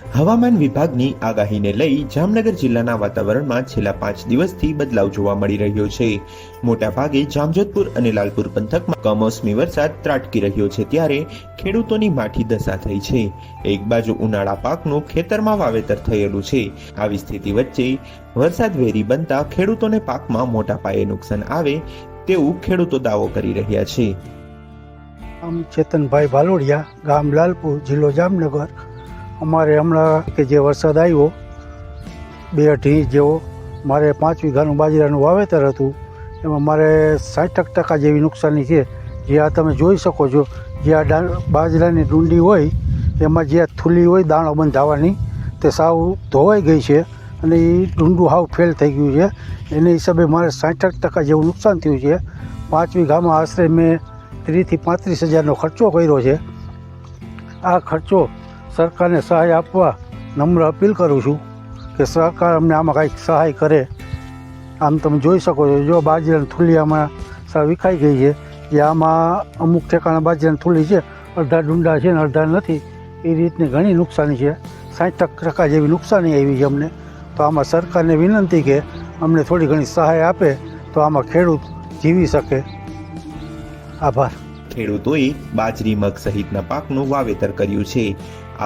હવામાન વિભાગની આગાહીને લઈ જામનગર જિલ્લાના વાતાવરણમાં છેલ્લા પાંચ દિવસથી બદલાવ જોવા મળી રહ્યો છે. મોટાભાગે જામજોધપુર અને લાલપુર પંથકમાં કમોસમી વરસાદ ત્રાટકી રહ્યો છે ત્યારે ખેડૂતોની માઠી દશા થઈ છે. એક બાજુ ઉનાળા પાકનું ખેતરમાં વાવેતર થયેલું છે. આવી સ્થિતિ વચ્ચે વરસાદ વેરી બનતા ખેડૂતોને પાકમાં મોટા પાયે નુકસાન આવે તેવું ખેડૂતો દાવો કરી રહ્યા છે. આમ ચેતનભાઈ ભાલોડિયા ગામ લાલપુર, જિલ્લો જામનગર. અમારે હમણાં કે જે વરસાદ આવ્યો, બે અઢી જેવો, મારે પાંચ વીઘાનું બાજરાનું વાવેતર હતું. એમાં મારે સાઠ ટકા જેવી નુકસાની છે. જે આ તમે જોઈ શકો છો, જે આ બાજરાની ડુંડી હોય, એમાં જે થૂલી હોય, દાણો બંધાવાની, તે સાવ ધોવાઈ ગઈ છે અને એ ડુંડું હાવ ફેલ થઈ ગયું છે. એને હિસાબે મારે સાઠ ટકા જેવું નુકસાન થયું છે. પાંચ વીઘામાં આશરે મેં ત્રીસથી પાંત્રીસ હજારનો ખર્ચો કર્યો છે. આ ખર્ચો સરકારને સહાય આપવા નમ્ર અપીલ કરું છું કે સરકાર અમને આમાં કાંઈક સહાય કરે. આમ તમે જોઈ શકો છો, જો બાજરાની થૂલી આમાં વિખાઈ ગઈ છે જે આમાં અમુક ઠેકાણા અને થૂલી છે, અડધા ડુંડા છે ને અડધા નથી. એ રીતની ઘણી નુકસાની છે. સાઠ ટકા જેવી નુકસાની આવી છે અમને. તો આમાં સરકારને વિનંતી કે અમને થોડી ઘણી સહાય આપે તો આમાં ખેડૂત જીવી શકે. આભાર. ખેડૂતોએ બાજરી, મગ સહિતના પાકનું વાવેતર કર્યું છે.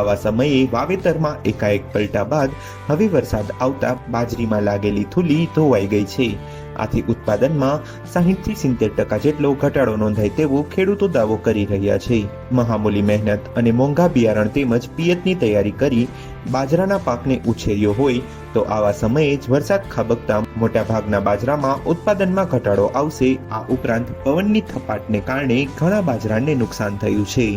આવા સમયે વાવેતરમાં એકાએક પલટા બાદ હવે વરસાદ આવતા બાજરીમાં લાગેલી થૂલી ધોવાઈ ગઈ છે. આથી ઉત્પાદનમાં સાહીઠથી સિત્તેર ટકા જેટલો ઘટાડો નોંધાય તેવો ખેડૂતો દાવો કરી રહ્યા છે. મહામૂલી મહેનત અને મોંઘા બિયારણ તેમજ પિયતની તૈયારી કરી બાજરાના પાકને ઉછેર્યો હોય તો આવા સમયે જ વરસાદ ખાબકતા મોટાભાગના બાજરામાં ઉત્પાદનમાં ઘટાડો આવશે. આ ઉપરાંત પવનની થપાટને કારણે ઘણા બાજરાને નુકસાન થયું છે.